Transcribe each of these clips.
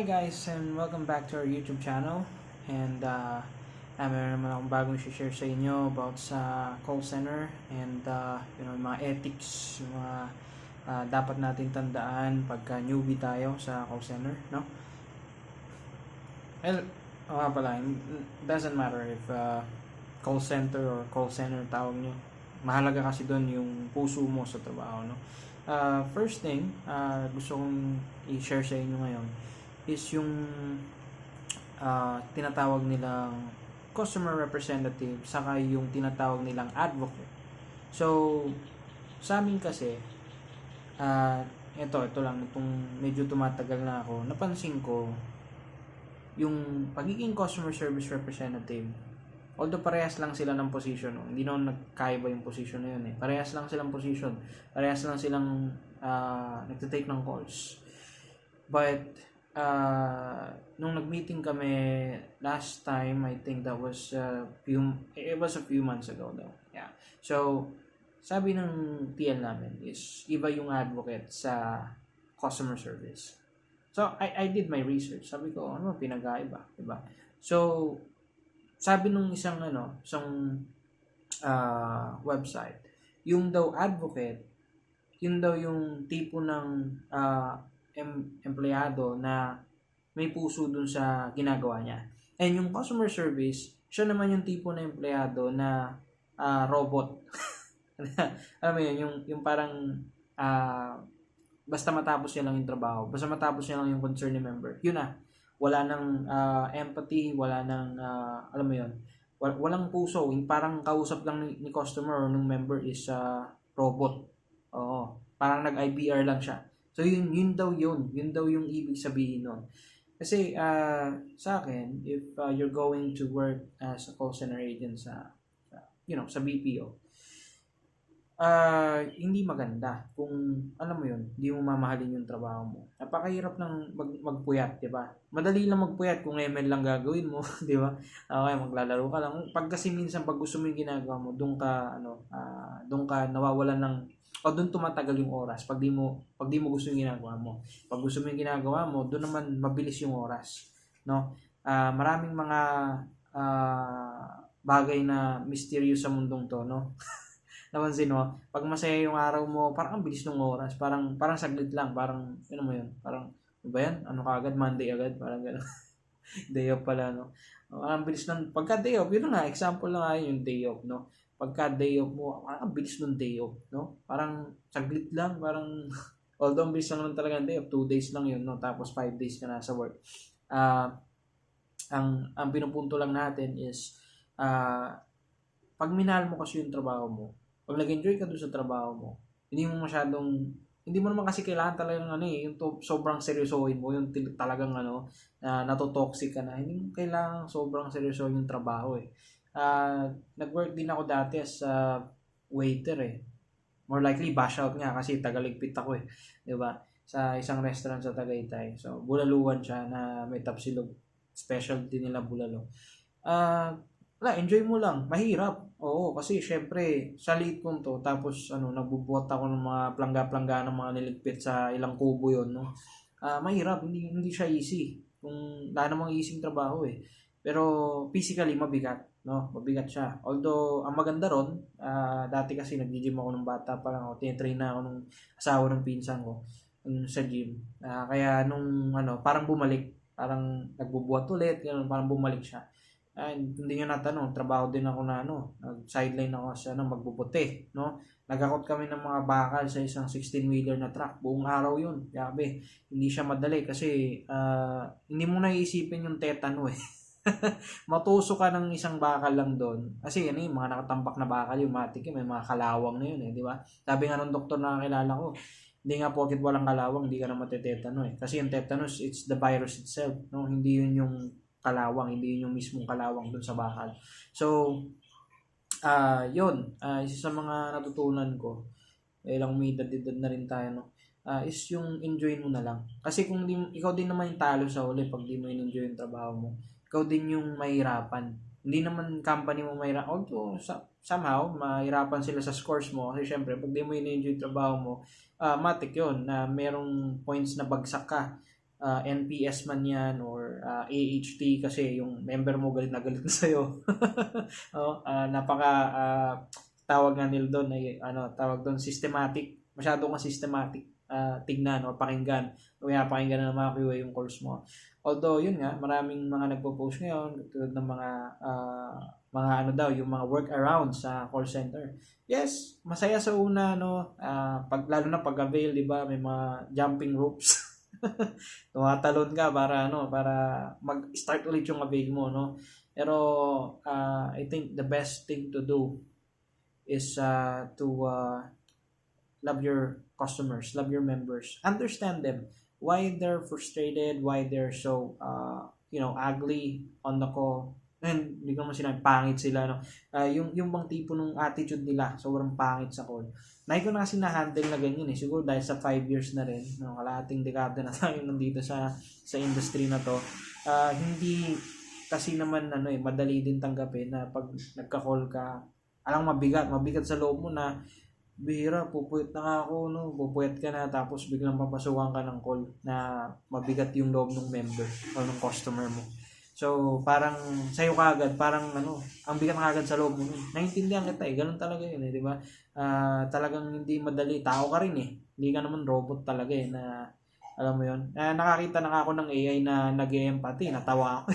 Hi guys and welcome back to our YouTube channel and uh, ah, meron naman akong bagong share sa inyo about sa call center and uh, you know, yung mga ethics, mga ah, dapat natin tandaan pagka newbie tayo sa call center, no? Well, oh, pala, doesn't matter if uh, call center or call center tawag nyo. Mahalaga kasi doon yung puso mo sa trabaho, no? Uh, first thing, uh, gusto kong i-share sa inyo ngayon is yung uh, tinatawag nilang customer representative saka yung tinatawag nilang advocate. So, sa amin kasi, uh, ito, ito lang, itong medyo tumatagal na ako, napansin ko, yung pagiging customer service representative, although parehas lang sila ng position, no? hindi naman nagkaiba yung position na yun eh. Parehas lang silang position, parehas lang silang uh, nagtitake ng calls. But, uh, nung nag-meeting kami last time, I think that was a few, it was a few months ago though. Yeah. So, sabi ng TL namin is, iba yung advocate sa customer service. So, I, I did my research. Sabi ko, ano pinag-aiba, diba? So, sabi nung isang ano, isang uh, website, yung daw advocate, yun daw yung tipo ng uh, em- empleyado na may puso dun sa ginagawa niya. And yung customer service, siya naman yung tipo na empleyado na uh, robot. Alam mo yun, yung, yung parang uh, basta matapos niya lang yung trabaho, basta matapos niya lang yung concerned member, yun na wala nang uh, empathy, wala nang uh, alam mo. Wal- walang puso, yung parang kausap lang ni, ni customer or ng member is uh, robot. Oo, parang nag-IBR lang siya. So yun yun daw yun, yun daw yung ibig sabihin nun. Kasi uh, sa akin, if uh, you're going to work as a call center agent sa, sa you know, sa BPO, uh, hindi maganda kung alam mo yun, hindi mo mamahalin yung trabaho mo. Napakahirap ng mag, magpuyat, di ba? Madali lang magpuyat kung ML lang gagawin mo, di ba? Okay, maglalaro ka lang. Pag kasi minsan pag gusto mo yung ginagawa mo, doon ka ano, uh, doon ka nawawalan ng o doon tumatagal yung oras pag di mo pag di mo gusto yung ginagawa mo. Pag gusto mo yung ginagawa mo, doon naman mabilis yung oras, no? Uh, maraming mga uh, bagay na mysterious sa mundong to, no? napansin mo, pag masaya yung araw mo, parang ang bilis ng oras, parang parang saglit lang, parang ano mo yun, parang ano ba yan? Ano ka agad? Monday agad? Parang gano'n. day off pala, no? Ang bilis ng, pagka day off, yun nga, example lang nga yung day off, no? Pagka day off mo, parang ang bilis ng day off, no? Parang saglit lang, parang, although ang bilis lang naman talaga ng day off, two days lang yun, no? Tapos five days ka na sa work. Uh, ang, ang pinupunto lang natin is, uh, pag minahal mo kasi yung trabaho mo, pag nag-enjoy ka doon sa trabaho mo, hindi mo masyadong hindi mo naman kasi kailangan talagang ano eh, yung to, sobrang seryosohin mo, yung talagang ano, na uh, natotoxic ka na. Hindi mo kailangan sobrang seryosohin yung trabaho eh. Uh, nag-work din ako dati as uh, waiter eh. More likely, bash out nga kasi tagaligpit ako eh. Di ba? Sa isang restaurant sa Tagaytay. So, bulaluan siya na may tapsilog. Specialty nila bulalo. Uh, wala, enjoy mo lang. Mahirap. Oo, kasi syempre, sa liit kong to, tapos ano, nagbubuhat ako ng mga plangga-plangga ng mga niligpit sa ilang kubo yon no? Uh, mahirap, hindi, hindi siya easy. Kung wala namang easy trabaho eh. Pero physically, mabigat. No? Mabigat siya. Although, ang maganda ron, uh, dati kasi nag-gym ako ng bata pa lang ako. Tinatrain na ako ng asawa ng pinsan ko um, sa gym. Uh, kaya nung ano, parang bumalik. Parang nagbubuhat ulit. Ganun, parang bumalik siya ay, hindi nyo natanong, trabaho din ako na ano, nag-sideline ako sa ano, magbubuti, no? Nagakot kami ng mga bakal sa isang 16-wheeler na truck. Buong araw yun. Yabe, hindi siya madali kasi uh, hindi mo naiisipin yung tetano eh. Matuso ka ng isang bakal lang doon. Kasi ano yung mga nakatambak na bakal, yung matik may mga kalawang na yun eh, di ba? Sabi nga ng doktor na kakilala ko, hindi nga porket walang kalawang, hindi ka na matetetano eh. Kasi yung tetanus, it's the virus itself, no? Hindi yun yung kalawang, hindi yun yung mismong kalawang dun sa bakal. So, uh, yun, uh, isa sa mga natutunan ko, eh lang may dadidad na rin tayo, no? Uh, is yung enjoy mo na lang. Kasi kung di, ikaw din naman yung talo sa uli pag di mo enjoy yung trabaho mo, ikaw din yung mahirapan. Hindi naman company mo mahirapan. Although, somehow, mahirapan sila sa scores mo. Kasi syempre, pag di mo enjoy yung trabaho mo, uh, matik yun na merong points na bagsak ka ah, NPS man yan or ah, AHT kasi yung member mo galit na galit na sa'yo. oh, ah, napaka ah, tawag nga nila doon ay ano tawag doon systematic masyado kang systematic ah, tignan o pakinggan. O pakinggan ng mga QA yung calls mo. Although yun nga maraming mga nagpo-post ngayon tulad ng mga ah, mga ano daw yung mga workaround sa call center. Yes masaya sa una no? Ah, pag lalo na pag avail di ba? May mga jumping ropes. Tumatalon ka para ano para mag-start ulit yung avail mo no? Pero ah, I think the best thing to do is uh, to uh, love your customers, love your members, understand them, why they're frustrated, why they're so, uh, you know, ugly on the call. And hindi ko naman pangit sila, no? Uh, yung, yung bang tipo ng attitude nila, sobrang pangit sa call. Nay ko na kasi na-handle na ganyan eh. Siguro dahil sa 5 years na rin, no, kalahating dekada na tayo nandito sa sa industry na to. Uh, hindi kasi naman ano eh, madali din tanggapin na pag nagka-call ka, alang mabigat, mabigat sa loob mo na bihira, pupuyat na ako, no? Pupuyat ka na, tapos biglang papasukan ka ng call na mabigat yung loob ng member o ng customer mo. So, parang sa'yo kagad, parang ano, ang bigat na kagad sa loob mo. Naintindihan kita eh, ganun talaga yun eh, di ba? Ah, talagang hindi madali, tao ka rin eh. Hindi ka naman robot talaga eh, na alam mo yun. Ah, nakakita na ako ng AI na nag-empathy, natawa ako.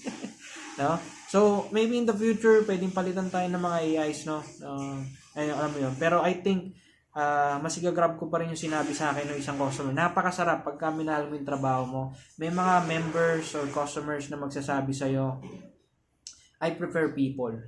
no? So, maybe in the future, pwedeng palitan tayo ng mga AIs, no? Uh, ayun, alam mo yun. Pero I think, uh, mas igagrab ko pa rin yung sinabi sa akin ng isang customer. Napakasarap pagka minahal mo yung trabaho mo. May mga members or customers na magsasabi sa'yo, I prefer people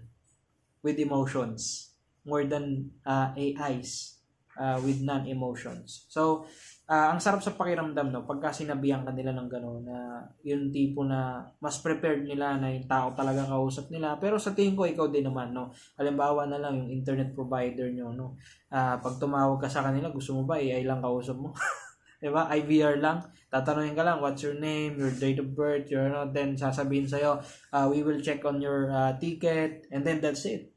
with emotions more than uh, AIs uh, with non-emotions. So, ah, ang sarap sa pakiramdam, no? Pagka sinabihan ka nila ng gano'n, na yung tipo na mas prepared nila na yung tao talaga kausap nila. Pero sa tingin ko, ikaw din naman, no? Halimbawa na lang yung internet provider nyo, no? Ah, pag tumawag ka sa kanila, gusto mo ba AI lang kausap mo? 'Di ba? IVR lang. Tatanungin ka lang, what's your name, your date of birth, your ano, then sasabihin sa'yo, ah, we will check on your ah, ticket, and then that's it.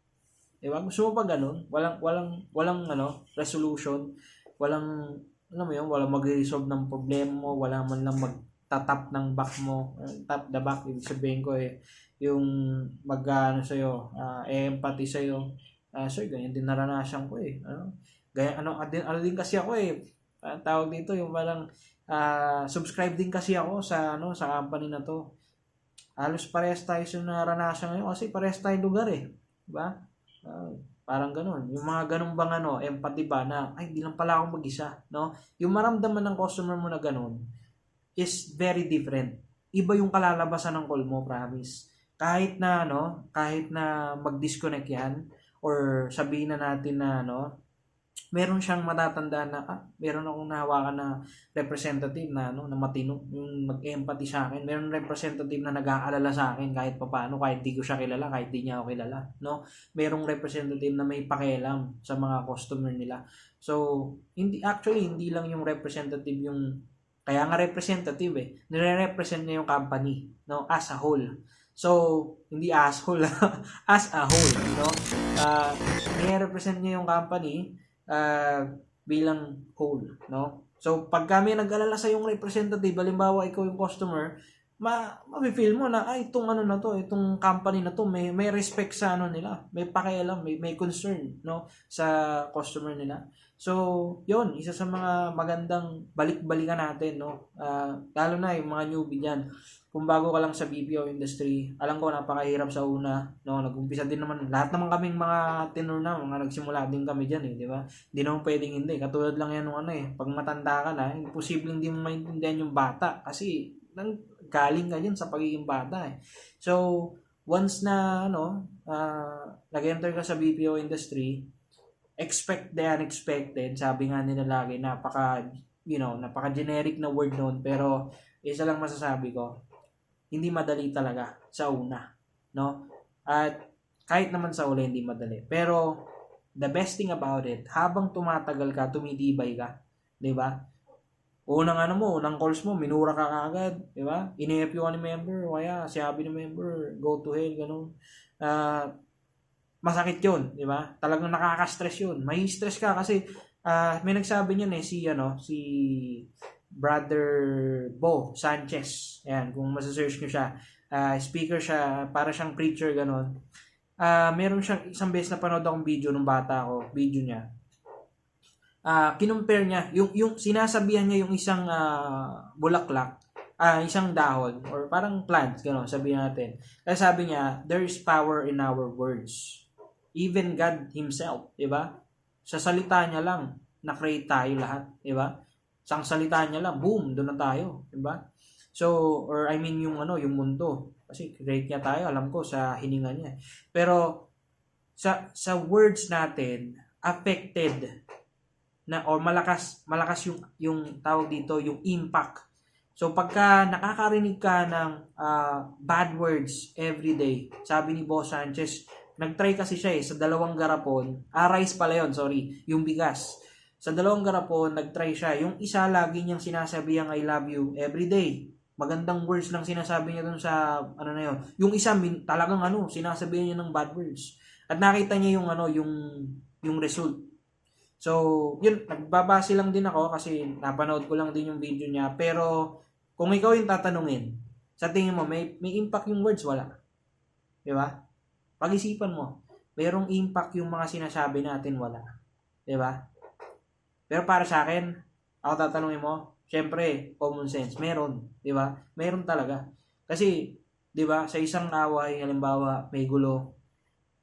'Di ba? Gusto mo ba ganun? Walang, walang, walang, ano, resolution, walang, alam mo yun, walang mag-resolve ng problema mo, wala man lang magtatap ng back mo, Eh, tap the back, ibig sabihin ko eh, yung mag, ano sa'yo, ah, empathy sa'yo, ah, sir, ganyan din naranasan ko eh, ano, ganyan, ano, din, ano din kasi ako eh, Ah, tawag dito, yung parang, ah, subscribe din kasi ako sa, ano, sa company na to, halos parehas tayo sa naranasan ngayon kasi parehas tayo lugar eh, diba? Ah, Parang ganun. Yung mga ganun bang ano, empathy ba na, ay, di lang pala ako mag-isa, no? Yung maramdaman ng customer mo na ganun is very different. Iba yung kalalabasan ng call mo, promise. Kahit na, ano, kahit na mag-disconnect yan, or sabihin na natin na, ano, meron siyang matatandaan na, ah, meron akong nahawakan na representative na, ano, na matino, yung mag-empathy sa akin. Meron representative na nag-aalala sa akin kahit papaano, kahit di ko siya kilala, kahit di niya ako kilala, no? merong representative na may pakialam sa mga customer nila. So, hindi actually hindi lang yung representative yung kaya nga representative eh. Nire-represent niya yung company, no, as a whole. So, hindi asshole, as a whole, no? Uh, nire-represent niya yung company uh, bilang whole, no? So, pag kami nag-alala sa yung representative, halimbawa ikaw yung customer, ma ma-feel mo na ay itong ano na to, itong company na to may may respect sa ano nila, may pakialam, may may concern no sa customer nila. So, 'yon, isa sa mga magandang balik-balikan natin no. Ah, lalo na yung mga newbie diyan. Kung bago ka lang sa BPO industry, alam ko napakahirap sa una, no. Nag-umpisa din naman lahat naman kaming mga tenor na, mga nagsimula din kami diyan eh, di ba? Hindi naman pwedeng hindi. Katulad lang yan ng ano eh, pag matanda ka na, imposibleng hindi mo maintindihan yung bata kasi nang galing ka dyan sa pagiging bata eh. So, once na ano, uh, nag-enter ka sa BPO industry, expect the unexpected. Sabi nga nila lagi, napaka, you know, napaka generic na word noon. Pero, isa lang masasabi ko, hindi madali talaga sa una. No? At kahit naman sa uli, hindi madali. Pero, the best thing about it, habang tumatagal ka, tumitibay ka. 'di ba? Unang ano mo, unang calls mo, minura ka kagad, di ba? Inihip ka ni member, o kaya sabi ni member, go to hell, ganun. Uh, masakit yun, di ba? Talagang nakaka-stress yun. May stress ka kasi uh, may nagsabi niyan eh, si, ano, si Brother Bo Sanchez. Ayan, kung masasearch nyo siya. Ah, speaker siya, para siyang preacher, ganon. Ah, meron siyang isang beses na panood akong video nung bata ako, video niya. Ah, kinumpare niya yung yung sinasabihan niya yung isang ah, bulaklak, ah isang dahon or parang plant, gano'n, sabihin natin. Kaya sabi niya, there is power in our words. Even God himself, 'di ba? Sa salita niya lang, na-create tayo lahat, 'di ba? Sa salita niya lang, boom, doon na tayo, 'di ba? So, or I mean yung ano, yung mundo. Kasi create niya tayo, alam ko sa hininga niya. Pero sa sa words natin affected na or malakas malakas yung yung tawag dito yung impact. So pagka nakakarinig ka ng ah, bad words every day, sabi ni Boss Sanchez, nagtry kasi siya eh sa dalawang garapon, ah rice pala yon, sorry, yung bigas. Sa dalawang garapon, nagtry siya. Yung isa lagi niyang sinasabi ang I love you every day. Magandang words lang sinasabi niya dun sa ano na yun. Yung isa min, talagang ano, sinasabi niya ng bad words. At nakita niya yung ano, yung yung result. So, yun, nagbabase lang din ako kasi napanood ko lang din yung video niya. Pero, kung ikaw yung tatanungin, sa tingin mo, may, may impact yung words? Wala. Di ba? Pag-isipan mo, merong impact yung mga sinasabi natin? Wala. Di ba? Pero para sa akin, ako tatanungin mo, syempre, common sense, meron. Di ba? Meron talaga. Kasi, di ba, sa isang away, halimbawa, may gulo,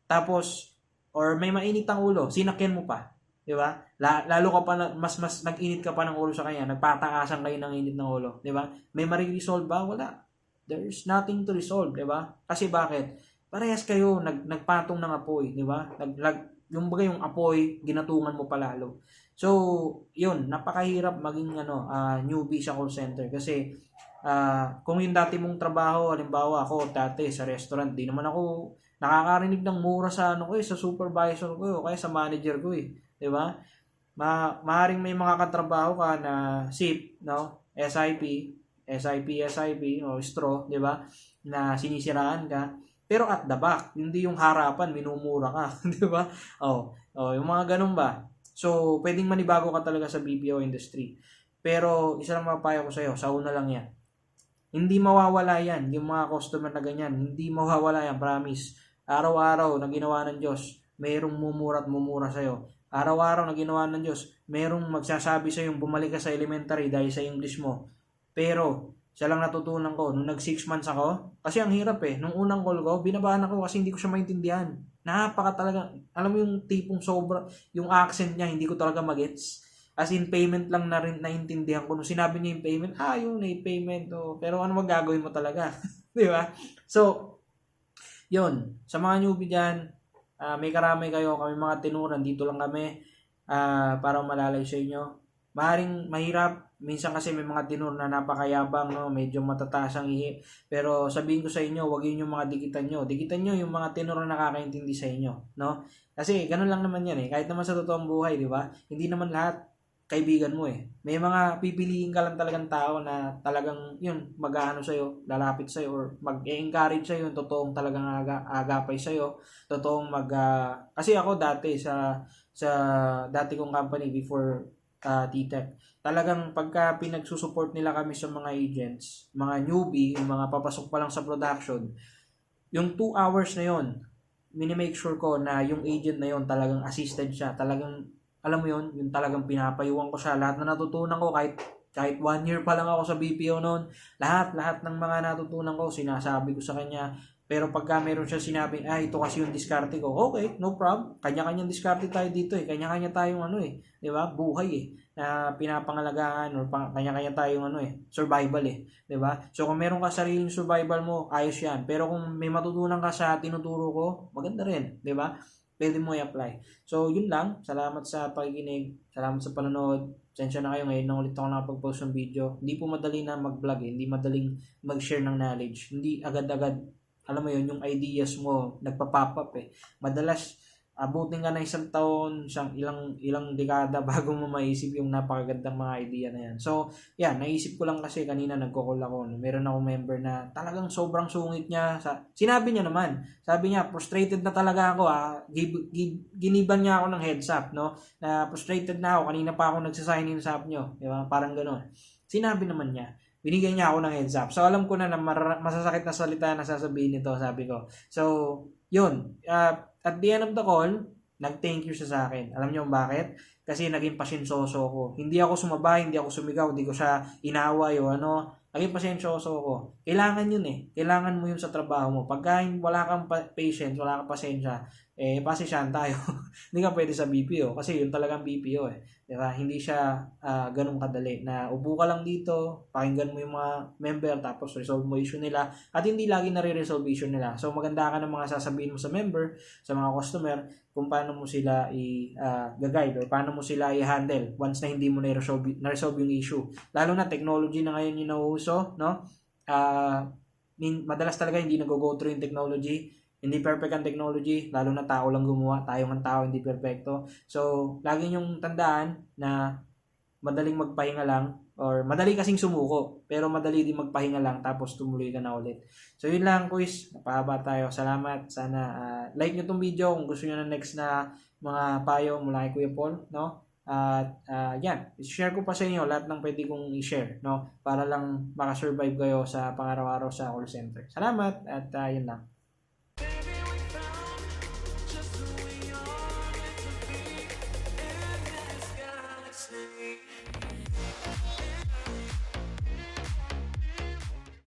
tapos, or may mainit ang ulo, sinakyan mo pa. Di ba? La- lalo ka pa, na, mas mas nag-init ka pa ng ulo sa kanya, nagpataasan kayo ng init ng ulo. Di ba? May mariresolve ba? Wala. There's nothing to resolve, di ba? Kasi bakit? Parehas kayo, nag, nagpatong ng apoy, di ba? Nag, nag, yung bagay yung apoy, ginatungan mo palalo. So, yun, napakahirap maging ano, ah, newbie sa call center kasi ah, kung yung dati mong trabaho, halimbawa ako dati sa restaurant, di naman ako nakakarinig ng mura sa ano ko eh, sa supervisor ko o kaya sa manager ko eh. 'Di ba? Ma maaring may mga katrabaho ka na SIP, no? SIP, SIP, SIP o straw, 'di ba? Na sinisiraan ka. Pero at the back, hindi yung harapan minumura ka, 'di ba? Oh, oh, yung mga ganun ba? So, pwedeng manibago ka talaga sa BPO industry. Pero isa lang mapapayo ko sa iyo, sa una lang 'yan. Hindi mawawala 'yan, yung mga customer na ganyan, hindi mawawala 'yan, promise. Araw-araw na ginawa ng Diyos, mayroong mumura at mumura sa iyo. Araw-araw na ginawa ng Diyos, merong magsasabi sa yung bumalik ka sa elementary dahil sa English mo. Pero, siya lang natutunan ko, nung nag 6 months ako, kasi ang hirap eh, nung unang call ko, binabahan ako kasi hindi ko siya maintindihan. Napaka talaga, alam mo yung tipong sobra, yung accent niya, hindi ko talaga magets. As in, payment lang na rin naintindihan ko. Nung sinabi niya yung payment, ah, yun, eh, payment. Oh. Pero ano magagawin mo talaga? Di ba? So, yun. Sa mga newbie dyan, ah, may karamay kayo, kami mga tinuran, dito lang kami ah, para malalay sa inyo. Maring mahirap, minsan kasi may mga tinur na napakayabang, no? medyo matataas ang ihi. Pero sabihin ko sa inyo, wag yun yung mga dikitan nyo. Dikitan nyo yung mga tinur na nakakaintindi sa inyo. No? Kasi ganun lang naman yan eh. Kahit naman sa totoong buhay, di ba? Hindi naman lahat kaibigan mo eh. May mga pipiliin ka lang talagang tao na talagang yun, mag-aano sa'yo, lalapit sa'yo, or mag-encourage sa'yo, yung totoong talagang aga, agapay sa'yo, totoong mag... ah, kasi ako dati sa sa dati kong company before uh, TTEC, talagang pagka pinagsusupport nila kami sa mga agents, mga newbie, yung mga papasok pa lang sa production, yung 2 hours na yon minimake sure ko na yung agent na yon talagang assisted siya, talagang alam mo yon yung talagang pinapayuhan ko siya. Lahat na natutunan ko kahit kahit one year pa lang ako sa BPO noon, lahat, lahat ng mga natutunan ko, sinasabi ko sa kanya. Pero pagka meron siya sinabi, ah, ito kasi yung diskarte ko, okay, no problem. Kanya-kanyang diskarte tayo dito eh. Kanya-kanya tayong ano eh. Di ba? Buhay eh. Na pinapangalagaan or pang, kanya-kanya tayong ano eh. Survival eh. Di ba? So kung meron ka sariling survival mo, ayos yan. Pero kung may matutunan ka sa tinuturo ko, maganda rin. Di ba? Pwede mo i-apply. So, yun lang. Salamat sa pakikinig. Salamat sa panonood. Sensya na kayo ngayon na ulit ako nakapag-post ng video. Hindi po madali na mag-vlog eh. Hindi madaling mag-share ng knowledge. Hindi agad-agad, alam mo yun, yung ideas mo, nagpa-pop up eh. Madalas, abutin ka na isang taon, isang ilang ilang dekada bago mo maisip yung napakagandang mga idea na yan. So, yan, naisip ko lang kasi kanina nagko-call ako. Meron akong member na talagang sobrang sungit niya. Sa, sinabi niya naman, sabi niya, frustrated na talaga ako ah. Gib, gib, giniban niya ako ng heads up, no? Na frustrated na ako. Kanina pa ako nagsasign in sa app niyo. Di ba? Parang gano'n. Sinabi naman niya. Binigyan niya ako ng heads up. So, alam ko na na mar- masasakit na salita na sasabihin nito, sabi ko. So, yun. Uh, at the end of the call, nag-thank you siya sa akin. Alam niyo bakit? Kasi naging pasensyoso ko. Hindi ako sumabay, hindi ako sumigaw, hindi ko siya inaway o ano. Naging pasensyoso ko. Kailangan yun eh. Kailangan mo yun sa trabaho mo. Pagka wala kang pa- patience, wala kang pasensya, eh, pasensyahan tayo. hindi ka pwede sa BPO kasi yun talagang BPO eh. Diba? Hindi siya ah, ganun kadali na upo ka lang dito, pakinggan mo yung mga member tapos resolve mo issue nila at hindi lagi nare-resolve issue nila. So maganda ka ng mga sasabihin mo sa member, sa mga customer kung paano mo sila i-guide or paano mo sila i-handle once na hindi mo na-resolve, na-resolve yung issue. Lalo na technology na ngayon yung nauuso, no? Ah, min- madalas talaga hindi nag-go through yung technology. Hindi perfect ang technology, lalo na tao lang gumawa, tayo man tao hindi perfecto. So, lagi niyong tandaan na madaling magpahinga lang or madali kasing sumuko, pero madali din magpahinga lang tapos tumuloy ka na ulit. So, yun lang, quiz. Napahaba tayo. Salamat. Sana ah, like nyo tong video kung gusto nyo na next na mga payo mula kay Kuya Paul, no? At ah, yan, share ko pa sa inyo lahat ng pwede kong i-share, no? Para lang makasurvive kayo sa pangaraw-araw sa call center. Salamat at ah, yun lang.